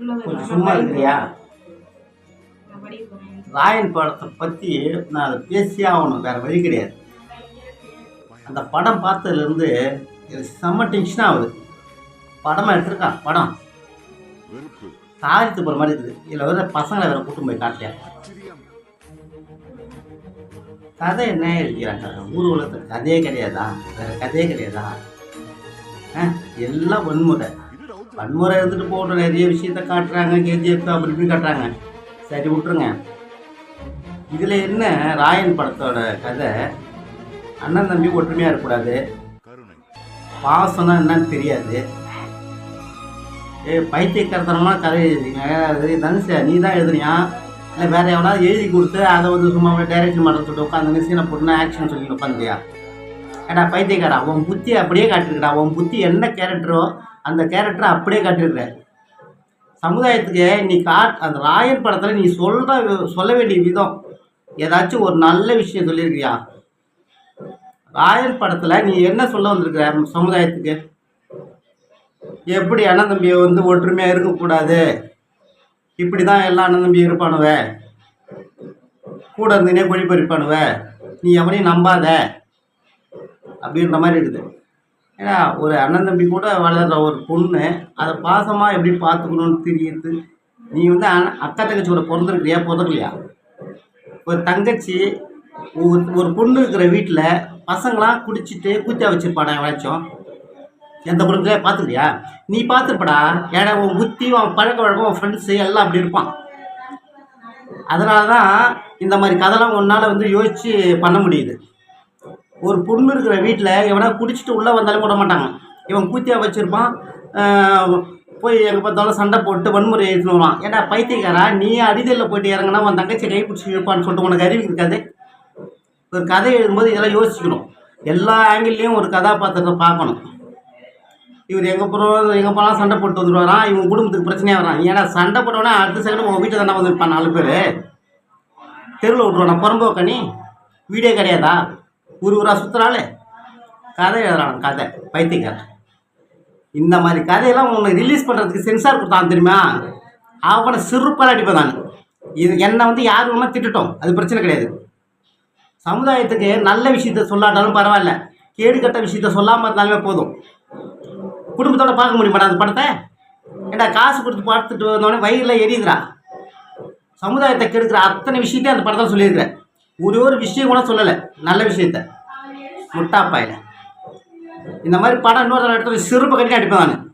கொஞ்சம் சும்மா இருக்கிறியா ராயன் படத்தை பற்றி நான் அதை பேசியே ஆகணும் வேறு வழி கிடையாது. அந்த படம் பார்த்ததுலேருந்து எனக்கு செம்ம டென்ஷன் ஆகுது. படமாக எடுத்திருக்கான் படம். சாதித்து போகிற மாதிரி இருக்குது. இதில் வேற பசங்களை வேற கூட்டும் போய் காட்டியா? கதை என்ன எழுதிக்கிறாங்க? ஊர் உலகத்தில் கதையே கிடையாதா? வேற கதையே கிடையாதா? எல்லாம் வன்முறை வன்முறை இருந்துட்டு போகட்டும் நிறைய விஷயத்த காட்டுறாங்க கேஜிஎஃப் அப்படி இப்படி காட்டுறாங்க. சரி விட்டுருங்க. இதில் என்ன ராயன் படத்தோட கதை? அண்ணன் தம்பி ஒற்றுமையாக இருக்கக்கூடாது. பாசம்னா என்னன்னு தெரியாது. ஏ பைத்தியக்காரத்தனமான கதை எழுதிங்க அது தனுஷா நீ தான் எழுதுனியா? இல்லை வேற எவனாவது எழுதி கொடுத்து அதை வந்து சும்மா டைரக்ஷன் பண்ணுறது சொல்லிட்டு உட்காந்து சீனை போட்டுனா ஆக்ஷன் சொல்லி உட்காந்துயா ஏடா பைத்தியக்காரா உன் புத்தி அப்படியே காட்டிருக்கடா. உன் புத்தி என்ன கேரக்டரோ அந்த கேரக்டரை அப்படியே காட்டிருக்க. சமுதாயத்துக்கு நீ காட் அந்த ராயன் படத்தில் நீ சொல்கிற சொல்ல வேண்டிய விதம் ஏதாச்சும் ஒரு நல்ல விஷயம் சொல்லியிருக்கியா? ராயன் படத்தில் நீ என்ன சொல்ல வந்திருக்கிற சமுதாயத்துக்கு? எப்படி அண்ணன் தம்பியை வந்து ஒற்றுமையாக இருக்கக்கூடாது? இப்படி தான் எல்லா அண்ணன் தம்பி இருப்பானுவ. கூட இருந்துனே கொழி பறிப்பானுவ. நீ எவனையும் நம்பாத. அப்படின்ற மாதிரி இருக்குது. ஏன்னா ஒரு அண்ணன் தம்பி கூட வளர்கிற ஒரு பொண்ணு அதை பாசமாக எப்படி பார்த்துக்கணும்னு தெரியுது. நீ வந்து அக்கா தங்கச்சி கூட பிறந்திருக்கிறியா பிறந்திருக்கலையா ஒரு தங்கச்சி ஒரு ஒரு பொண்ணு இருக்கிற வீட்டில் பசங்களாம் குடிச்சிட்டு கூத்தியா வச்சிருப்பாடா எவ்வளோச்சும் எந்த குடும்பத்திலே பார்த்துக்கிறியா? நீ பார்த்துருப்படா. ஏன்னா உன் புத்தி உன் பழக்க வழக்கம் உன் ஃப்ரெண்ட்ஸு எல்லாம் அப்படி இருப்பான். அதனால தான் இந்த மாதிரி கதைலாம் உன்னால் வந்து யோசித்து பண்ண முடியுது. ஒரு பொண்ணு இருக்கிற வீட்டில் எவனா குடிச்சிட்டு உள்ளே வந்தாலும் விட மாட்டாங்க. இவன் கூத்தியாக வச்சுருப்பான் போய் எங்கே பார்த்தாலும் சண்டை போட்டு வன்முறை எடுத்துன்னு வருவான். ஏன்னா பைத்தியக்காரா? நீ அடிதலில் போயிட்டு இறங்கினா உன் தங்கச்சி கைப்பிடிச்சி இருப்பான்னு சொல்லிட்டு உனக்கு அறிவு இருக்காது? ஒரு கதை எழுதும்போது இதெல்லாம் யோசிக்கணும். எல்லா ஆங்கிள்லேயும் ஒரு கதாபாத்திரத்தை பார்க்கணும். இவர் எங்கே போகிறோம் எங்கே போனாலும் சண்டை போட்டு வந்துடுவாராம் இவங்க குடும்பத்துக்கு பிரச்சனையாக வரான். ஏன்னா சண்டை போட்டவொடனே அடுத்த செகண்ட் உங்கள் வீட்டில் தானே வந்துருப்பான் நாலு பேர்? தெருவில் விட்ருவானா புறம்போக்கணி வீடே கிடையாதா? ஊர் ஊராக சுற்றுறாளே கதை எழுதுறான் கதை பைத்தியக்காரன். இந்த மாதிரி கதையெல்லாம் உன்னை ரிலீஸ் பண்ணுறதுக்கு சென்சார் கொடுத்தான் தெரியுமா? அவனை சிறுப்பாக அடிப்பேன் நான் இது என்னை வந்து யார் வேணுமா திட்டுட்டோம் அது பிரச்சனை கிடையாது. சமுதாயத்துக்கு நல்ல விஷயத்த சொல்லாட்டாலும் பரவாயில்ல. கேடு கட்ட விஷயத்த சொல்லாமல் இருந்தாலுமே போதும். குடும்பத்தோட பார்க்க முடியுமாடா அந்த படத்தை? ஏண்டா காசு கொடுத்து பார்த்துட்டு வந்தோடனே வயிறில் எரியுதுரா சமுதாயத்தை கெடுக்கிற அத்தனை விஷயத்தையும் அந்த படத்தில் சொல்லியிருக்கிறேன். ஒரு ஒரு விஷயம் கூட சொல்லலை. நல்ல விஷயத்த. முட்டாப்பாயில். இந்த மாதிரி படம் இன்னொரு இடத்துல சிறுப்பு கட்டி அடிப்பேன் நான்.